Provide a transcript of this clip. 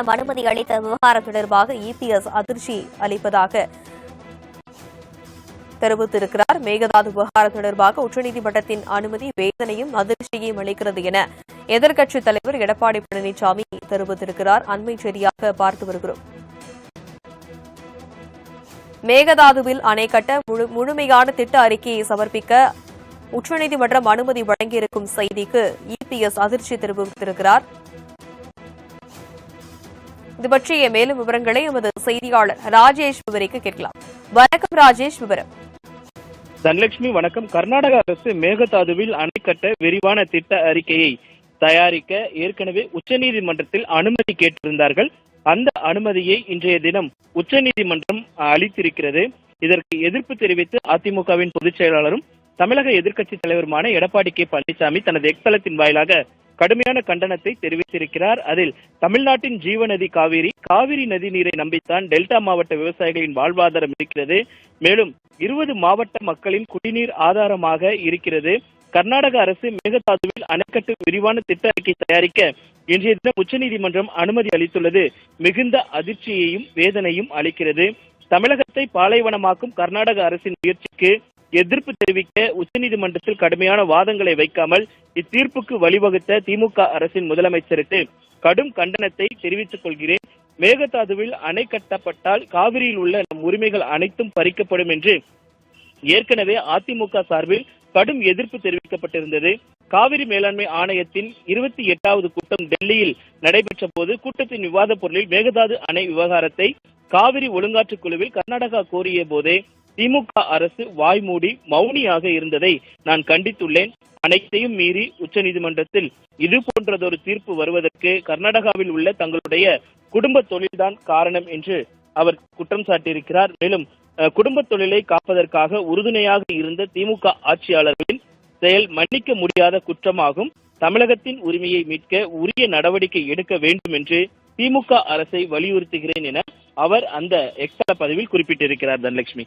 உச்சநீதிமன்றம் அனுமதி அளித்த விவகாரம் தொடர்பாக இபிஎஸ் அதிர்ச்சி அளிப்பதாக தெரிவித்திருக்கிறார். மேகதாது விவகாரம் தொடர்பாக உச்சநீதிமன்றத்தின் அனுமதி வேதனையும் அதிர்ச்சியையும் அளிக்கிறது என எதிர்க்கட்சித் தலைவர் எடப்பாடி பழனிசாமி தெரிவித்திருக்கிறார். அண்மை சரியாக பார்த்து வருகிறோம். மேகதாதுவில் அணை கட்ட முழுமையான திட்ட அறிக்கையை சமர்ப்பிக்க உச்சநீதிமன்றம் அனுமதி வழங்கியிருக்கும் செய்திக்கு இபிஎஸ் அதிர்ச்சி தெரிவித்திருக்கிறார். இது பற்றிய மேலும் விவரங்களை எமது செய்தியாளர் ராஜேஷ் விவரிக்க கேட்கலாம். வணக்கம் ராஜேஷ் விவரம். தனலட்சுமி வணக்கம். கர்நாடக அரசு மேகதாதுவில் அணை கட்ட விரிவான திட்ட அறிக்கையை தயாரிக்க ஏற்கனவே உச்சநீதிமன்றத்தில் அனுமதி கேட்டிருந்தார்கள். அந்த அனுமதியை இன்றைய தினம் உச்சநீதிமன்றம் அளித்திருக்கிறது. இதற்கு எதிர்ப்பு தெரிவித்து அதிமுகவின் பொதுச் செயலாளரும் தமிழக எதிர்க்கட்சி தலைவருமான எடப்பாடி கே பழனிசாமி தனது எக்ஸலத்தின் வாயிலாக கடுமையான கண்டனத்தை தெரிவித்திருக்கிறார். அதில் தமிழ்நாட்டின் ஜீவநதி காவிரி காவிரி நதி நீரை நம்பித்தான் டெல்டா மாவட்ட விவசாயிகளின் வாழ்வாதாரம் இருக்கிறது. மேலும் இருபது மாவட்ட மக்களின் குடிநீர் ஆதாரமாக இருக்கிறது. கர்நாடக அரசு மேகதாதுவில் அணைக்கட்டு விரிவான திட்ட அறிக்கை தயாரிக்க இன்றைய தினம் உச்சநீதிமன்றம் அனுமதி அளித்துள்ளது. மிகுந்த அதிர்ச்சியையும் வேதனையும் அளிக்கிறது. தமிழகத்தை பாலைவனமாக்கும் கர்நாடக அரசின் முயற்சிக்கு எதிர்ப்பு தெரிவிக்க உச்சநீதிமன்றத்தில் கடுமையான வாதங்களை வைக்காமல் இத்தீர்ப்புக்கு வழிவகுத்த திமுக அரசின் முதலமைச்சருக்கு கடும் கண்டனத்தை தெரிவித்துக் கொள்கிறேன். மேகதாதுவில் அணை கட்டப்பட்டால் காவிரியில் உள்ள நம் உரிமைகள் அனைத்தும் பறிக்கப்படும் என்று ஏற்கனவே அதிமுக சார்பில் கடும் எதிர்ப்பு தெரிவிக்கப்பட்டிருந்தது. காவிரி மேலாண்மை ஆணையத்தின் இருபத்தி எட்டாவது கூட்டம் டெல்லியில் நடைபெற்ற போது கூட்டத்தின் விவாதப் பொருளில் மேகதாது அணை விவகாரத்தை காவிரி ஒழுங்காற்று குழுவில் கர்நாடகா கோரிய போதே திமுக அரசு வாய்மூடி மௌனியாக இருந்ததை நான் கண்டித்துள்ளேன். அனைத்தையும் மீறி உச்சநீதிமன்றத்தில் இது போன்றதொரு தீர்ப்பு வருவதற்கு கர்நாடகாவில் உள்ள தங்களுடைய குடும்ப தொழில்தான் காரணம் என்று அவர் குற்றம் சாட்டியிருக்கிறார். மேலும் குடும்ப தொழிலை காப்பதற்காக உறுதுணையாக இருந்த திமுக ஆட்சியாளர்களின் செயல் மன்னிக்க முடியாத குற்றமாகும். தமிழகத்தின் உரிமையை மீட்க உரிய நடவடிக்கை எடுக்க வேண்டும் என்று திமுக அரசை வலியுறுத்துகிறேன் என அவர் அந்த எக்ஸ்ட்ரா பதிவில் குறிப்பிட்டிருக்கிறார் தனலட்சுமி.